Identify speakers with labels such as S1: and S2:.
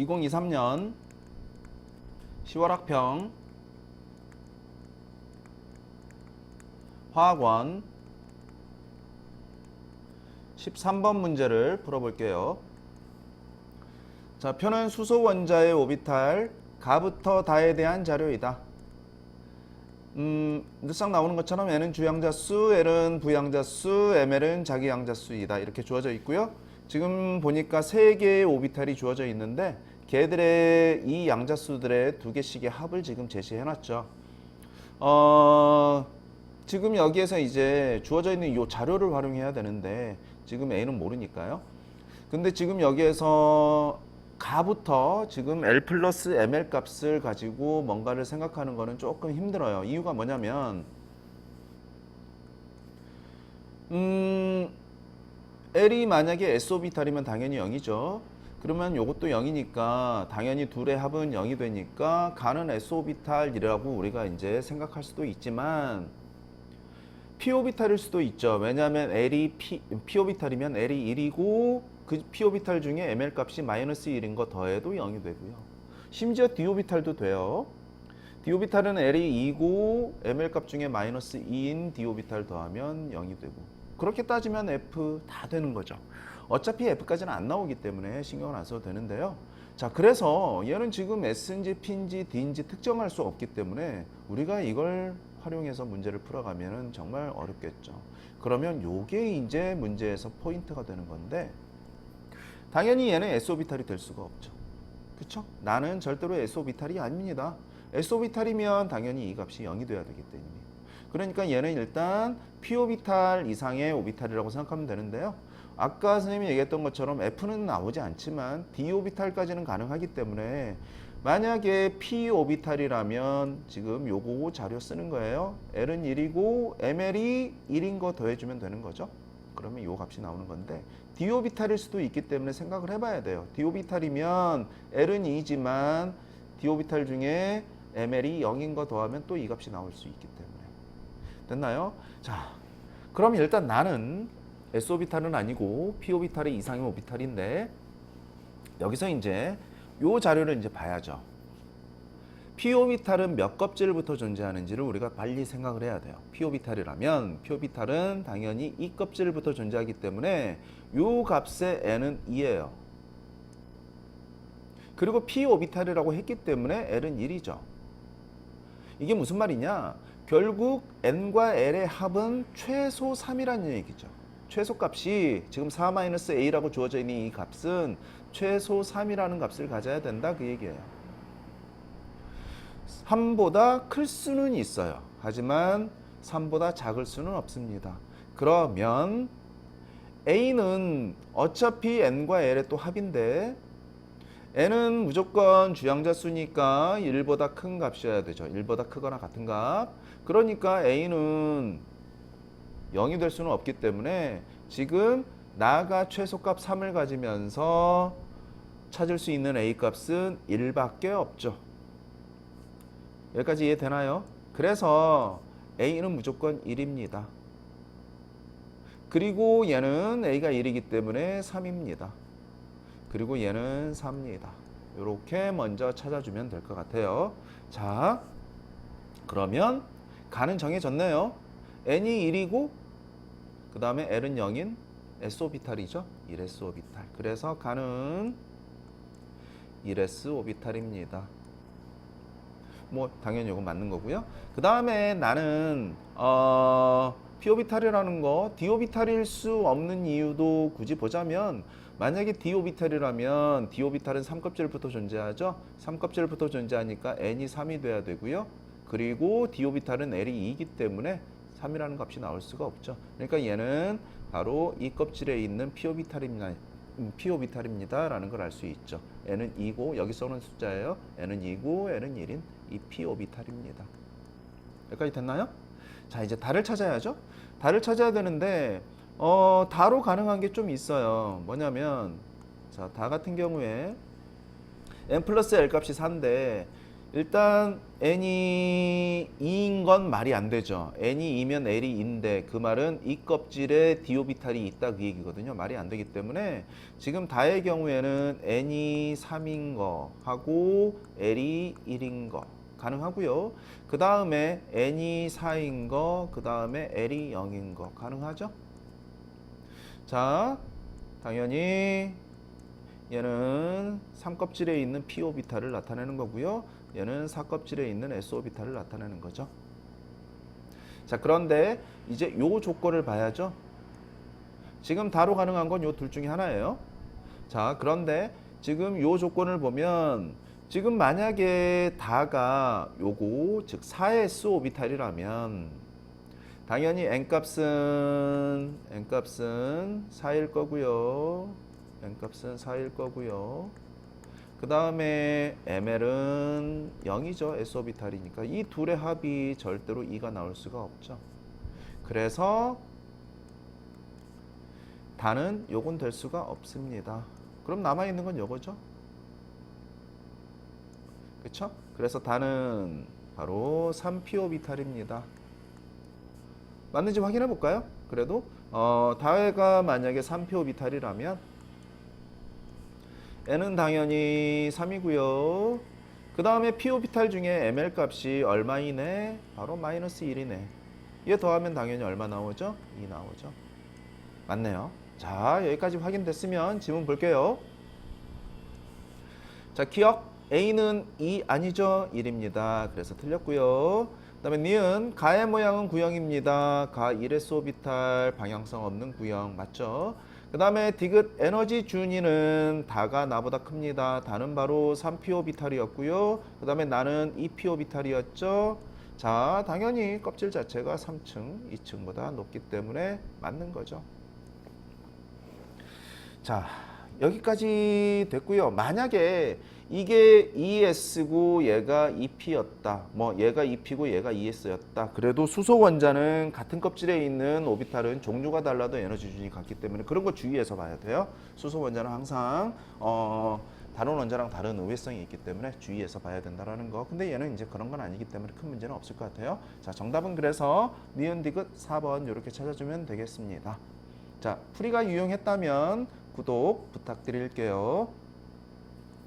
S1: 2023년 10월 학평 화학원 13번 문제를 풀어볼게요. 자, 표는 수소 원자의 오비탈 가부터 다에 대한 자료이다. 음, 늘상 나오는 것처럼 N은 주양자 수, L은 부양자 수, ML은 자기 양자 수이다. 이렇게 주어져 있고요. 지금 보니까 세 개의 오비탈이 주어져 있는데 걔들의 이 양자수들의 두 개씩의 합을 지금 제시해 놨죠. 어, 지금 여기에서 이제 주어져 있는 이 자료를 활용해야 되는데 지금 A는 모르니까요. 근데 지금 여기에서 가부터 지금 L 플러스 ML 값을 가지고 뭔가를 생각하는 거는 조금 힘들어요. 이유가 뭐냐면 음 L이 만약에 S 오비탈이면 당연히 0이죠. 그러면 이것도 0이니까 당연히 둘의 합은 0이 되니까 가는 S 오비탈이라고 우리가 이제 생각할 수도 있지만 p 오비탈일 수도 있죠. 왜냐하면 L이 P, p 오비탈이면 L이 1이고 그 p 오비탈 중에 ml 값이 마이너스 1인 거 더해도 0이 되고요. 심지어 d 오비탈도 돼요. d 오비탈은 L이 2고 ml 값 중에 마이너스 2인 d 오비탈 더하면 0이 되고 그렇게 따지면 F 다 되는 거죠. 어차피 F까지는 안 나오기 때문에 신경을 안 써도 되는데요. 자, 그래서 얘는 지금 S인지 P인지 D인지 특정할 수 없기 때문에 우리가 이걸 활용해서 문제를 풀어가면은 정말 어렵겠죠. 그러면 요게 이제 문제에서 포인트가 되는 건데 당연히 얘는 S 오비탈이 될 수가 없죠. 그렇죠? 나는 절대로 S 오비탈이 아닙니다. S 오비탈이면 당연히 이 값이 0이 돼야 되기 때문에. 그러니까 얘는 일단 P 오비탈 이상의 오비탈이라고 생각하면 되는데요. 아까 선생님이 얘기했던 것처럼 F는 나오지 않지만 D 오비탈까지는 가능하기 때문에 만약에 P 오비탈이라면 지금 요거 자료 쓰는 거예요. L은 1이고 ML이 1인 거 더해주면 되는 거죠. 그러면 요 값이 나오는 건데 D 오비탈일 수도 있기 때문에 생각을 해봐야 돼요. D 오비탈이면 L은 2지만 D 오비탈 중에 ML이 0인 거 더하면 또 이 값이 나올 수 있기 때문에 됐나요? 자, 그럼 일단 나는 S 오비탈은 아니고 P 오비탈이 이상의 오비탈인데 여기서 이제 요 자료를 이제 봐야죠. P 오비탈은 몇 껍질부터 존재하는지를 우리가 빨리 생각을 해야 돼요. P 오비탈이라면 P 오비탈은 당연히 이 껍질부터 존재하기 때문에 요 값의 n은 2예요. 그리고 P 오비탈이라고 했기 때문에 L은 1이죠. 이게 무슨 말이냐? 결국 n과 l의 합은 최소 3이라는 얘기죠. 최소 값이 지금 4-a라고 주어져 있는 이 값은 최소 3이라는 값을 가져야 된다 그 얘기예요. 3보다 클 수는 있어요. 하지만 3보다 작을 수는 없습니다. 그러면 a는 어차피 n과 l의 또 합인데 n은 무조건 주양자 수니까 1보다 큰 값이어야 되죠. 1보다 크거나 같은 값. 그러니까 a는 0이 될 수는 없기 때문에 지금 나가 최소값 3을 가지면서 찾을 수 있는 a 값은 1밖에 없죠. 여기까지 이해되나요? 그래서 a는 무조건 1입니다. 그리고 얘는 a가 1이기 때문에 3입니다. 그리고 얘는 4입니다. 이렇게 먼저 찾아주면 될 것 같아요. 자, 그러면 가는 정해졌네요. n이 1이고 그 다음에 l은 0인 s 오비탈이죠. 1s 오비탈. 그래서 가는 1s 오비탈입니다. 뭐 당연히 이건 맞는 거고요. 그 다음에 나는 어, p 오비탈이라는 거 d 오비탈일 수 없는 이유도 굳이 보자면 만약에 d 오비탈이라면 d 오비탈은 3껍질부터 존재하죠. 3껍질부터 존재하니까 n이 3이 돼야 되고요. 그리고 d 오비탈은 l이 2이기 때문에 3이라는 값이 나올 수가 없죠. 그러니까 얘는 바로 이 껍질에 있는 p 오비탈입니다. p 오비탈입니다라는 걸 알 수 있죠. n은 2고 여기 써놓은 숫자예요. n은 2고 n은 1인 이 p 오비탈입니다. 여기까지 됐나요? 자 이제 달을 찾아야죠. 달을 찾아야 되는데 어, 다로 가능한 게 좀 있어요. 뭐냐면 자, 다 같은 경우에 n 플러스 l 값이 4인데 일단 n이 2인 건 말이 안 되죠. n이 2면 l이 2인데 그 말은 이 껍질에 디오비탈이 있다 그 얘기거든요. 말이 안 되기 때문에 지금 다의 경우에는 n이 3인 거 하고 l이 1인 거 가능하고요. 그 다음에 n이 4인 거, 그 다음에 l이 0인 거 가능하죠? 자, 당연히 얘는 3껍질에 있는 P오비탈을 나타내는 거고요. 얘는 4껍질에 있는 S오비탈을 나타내는 거죠. 자, 그런데 이제 요 조건을 봐야죠. 지금 다로 가능한 건 요 둘 중에 하나예요. 자, 그런데 지금 요 조건을 보면 지금 만약에 다가 요거 즉 4S 오비탈이라면 당연히 n 값은 n 값은 4일 거고요. n 값은 4일 거고요. 그 다음에 ml은 0이죠. s 오비탈이니까 이 둘의 합이 절대로 2가 나올 수가 없죠. 그래서 다는 요건 될 수가 없습니다. 그럼 남아 있는 건 요거죠. 그렇죠? 그래서 다는 바로 3p 오비탈입니다. 맞는지 확인해 볼까요? 그래도 어, 다해가 만약에 3p 오비탈이라면 n은 당연히 3이고요. 그 다음에 p 오비탈 중에 ml 값이 얼마이네? 바로 마이너스 1이네. 얘 더하면 당연히 얼마 나오죠? 2 나오죠. 맞네요. 자, 여기까지 확인됐으면 지문 볼게요. 자, 기억 A는 2 아니죠? 1입니다. 그래서 틀렸고요. 그 다음에 니은 가의 모양은 구형입니다. 가 1S 오비탈 방향성 없는 구형 맞죠? 그 다음에 디귿 에너지 준위는 다가 나보다 큽니다. 다는 바로 3p 오비탈이었고요. 그 다음에 나는 2p 오비탈이었죠. 자, 당연히 껍질 자체가 3층, 2층보다 높기 때문에 맞는 거죠. 자, 여기까지 됐고요. 만약에 이게 ES고 얘가 EP였다. 뭐 얘가 EP고 얘가 ES였다. 그래도 수소 원자는 같은 껍질에 있는 오비탈은 종류가 달라도 에너지 준이 같기 때문에 그런 거 주의해서 봐야 돼요. 수소 원자는 항상 어 다른 원자랑 다른 우회성이 있기 때문에 주의해서 봐야 된다라는 거. 근데 얘는 이제 그런 건 아니기 때문에 큰 문제는 없을 것 같아요. 자, 정답은 그래서 니은 디귿 4번 이렇게 찾아주면 되겠습니다. 자, 풀이가 유용했다면 구독 부탁드릴게요.